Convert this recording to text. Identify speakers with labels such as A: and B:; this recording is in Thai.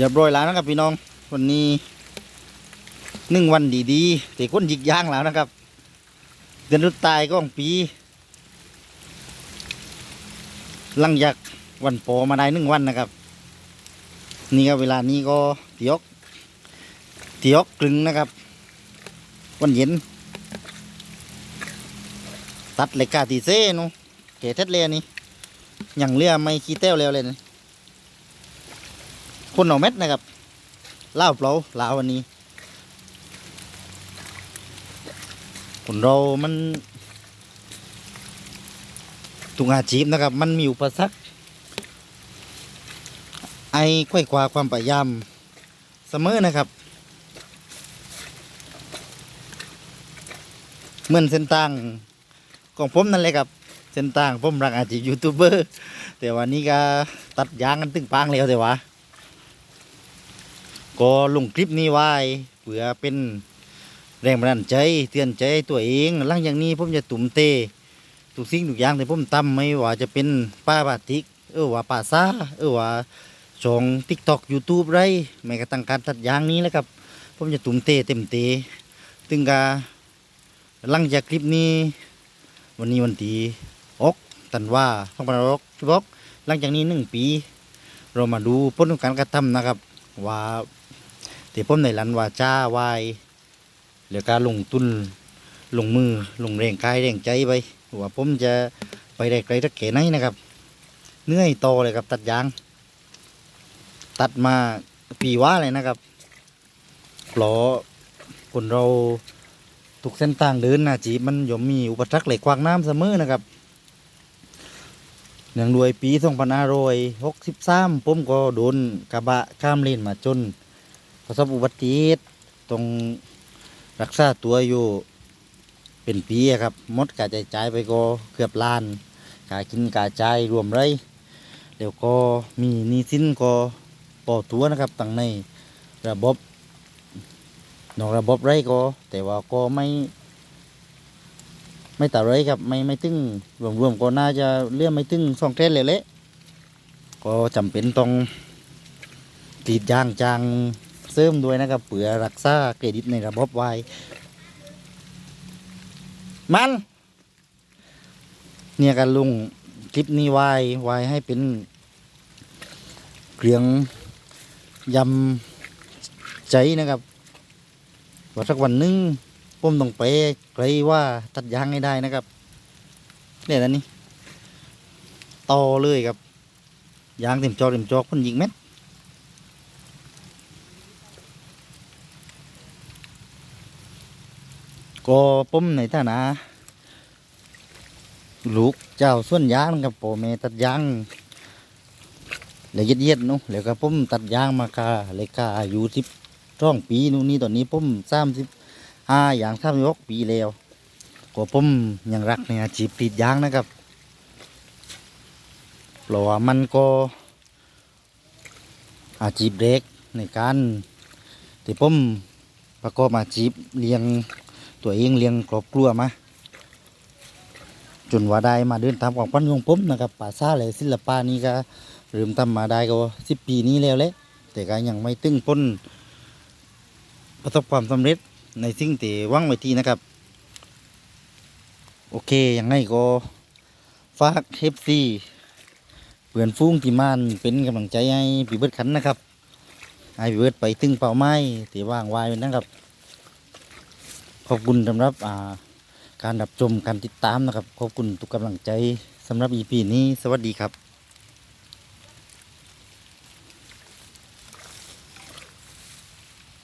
A: เรียบร้อยแล้วนะครับพี่น้องวันนี้หนึ่งวันดีๆแต่คนหยิกย่างแล้วนะครับ เดือนรุดตายก็องปี หลังจากวันโปมาได้หนึ่งวันนะครับ นี่ก็เวลานี้ก็เตียกเตียกกลึงนะครับ วันเย็น ตัดเหล็กกาตีเซ่นูเกเท็ดเลยนี่อย่างเรือไม่ขี้เต้วแล้วเลยนะ คนเอาเม็ดนะครับเล่าวเปล่าลาววันนี้คนเรามันตุงอาชีพนะครับ มันมีอุปสรรคไอ้ไขว้คว้าความพยายามเสมอนะครับ เหมือนเส้นทางของผมนั่นเลยครับเส้นทางผมรักอาชีพยูทูบเบอร์แต่วันนี้ก็ตัดยางกันตึงปางแล้วแต่ว่า ก็ลงคลิปนี้ไว้เพื่อเป็นแรงบันดาลใจเตือนใจตัวเองหลังจากนี้ผมจะตุ่มเตทุกสิ่งทุกอย่างที่ผมทำไม่ว่าจะเป็นป้าบาติก เออว่าป่าซาเออว่าช่องทิกตอกยูทูบไรแม้กระทั่งการตัดยางนี้นะครับ ผมจะตุ่มเตเต็มเตตึงกาหลังจากคลิปนี้ วันนี้วันที่อกตันว่าสองพันหกสิบหกหลังจากนี้หนึ่งปี เรามาดูผลของการกระทำนะครับ ว่า ที่ผมในรันว่าจ้าวายเหลือการลงทุนลงมือลงแรงกายแรงใจไปว่าผมจะไปได้ไกลสักแค่ไหนนะครับเหนื่อยโตเลยครับ ตัดยาง ตัดมาปีว่าเลยนะครับเพราะคนเราทุกเส้นทางเดินนะจีมันย่อมมีอุปสรรคไหลขวางน้ำเสมอนะครับอย่างด้วยปีสองพันห้าร้อยหกสิบสามผมก็โดนกระบะข้ามเลนมาจน ประสบอุบัติเหตุตรงรักษาตัวอยู่เป็นปีครับมดกาใจใจไปก็เกือบล้านกากินกาใจรวมเลยเดี๋ยวก็มีนี้สินก็ปอตัวนะครับตั้งในระบบนอกระบบไรก็ แต่ว่าก็ไม่ ไม่ต่าไรครับไม่ไม่ตึงรวมๆก็น่าจะเลื่อนไม่ตึงสองเทนเลยเละก็จำเป็นต้องตีดยางจาง เสริมด้วยนะครับเผื่อรักษาเครดิตในระบบไว้มันเนี่ยกันลุงคลิปนี้ไว้ไว้ให้เป็นเครื่องยำใจนะครับว่าสักวันหนึงผมต้องไปไกลว่าตัดยางให้ได้นะครับเนี่ยนะนี่ต่อเลยครับยางเต็มจอเต็มจอคนยิงเม็ด ก็ผมในฐานะลูกเจ้าส่วนยางกับพ่อแม่ตัดยางละเอียดเยียดๆนู้แล้วก็ผมตัดยางมาค่ะเลยค่ะอายุสิบสองปีนู้นนี่ตอนนี้ผมสามสิบห้าอย่างสามยกปีแล้วก็ผมยังรักในอาชีพกรีดยางนะครับเพราะว่ามันก็อาชีพเล็กในการที่ผมประกอบอาชีพเลี้ยง ตัวเองเลี้ยงครอบครัวมาจนว่าได้มาเดินตามของปั้นของผมนะครับป่าซาเลยศิลปะนี้ก็เริ่มทำมาได้ก็สิบปีนี้แล้วแหละแต่ก็ยังไม่ตึงพ้นประสบความสำเร็จในสิ่งที่ว่างไว้ทีนะครับ โอเคยังไงก็ฝากเทปซีเพื่อนฟุ้งที่มานเป็นกำลังใจให้ปีเบิร์ดขันนะครับให้ปีเบิร์ดไปถึงเป้าหมายที่ว่างไว้นะครับ ขอบคุณสำหรับการรับชมการติดตามนะครับ ขอบคุณทุกกำลังใจสำหรับ EP นี้ สวัสดีครับ